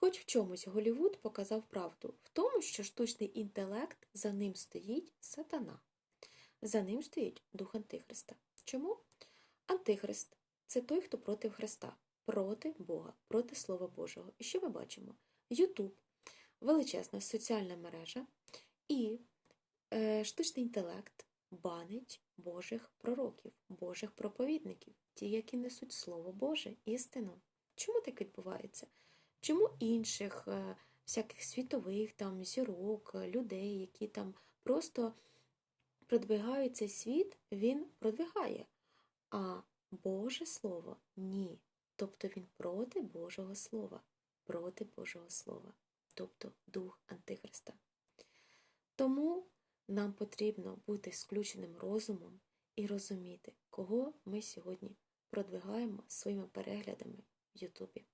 Хоч в чомусь Голівуд показав правду в тому, що штучний інтелект за ним стоїть сатана. За ним стоїть дух Антихриста. Чому? Антихрист це той, хто проти Христа, проти Бога, проти Слова Божого. І що ми бачимо? Ютуб величезна соціальна мережа і е, штучний інтелект банить Божих пророків, Божих проповідників, ті, які несуть Слово Боже, істину. Чому так відбувається? Чому інших е, всяких світових там зірок, е, людей, які там просто продвигають цей світ, він продвигає. А Боже Слово ні. Тобто він проти Божого Слова, проти Божого Слова, тобто дух Антихриста. Тому нам потрібно бути сключеним розумом і розуміти, кого ми сьогодні продвигаємо своїми переглядами в Ютубі.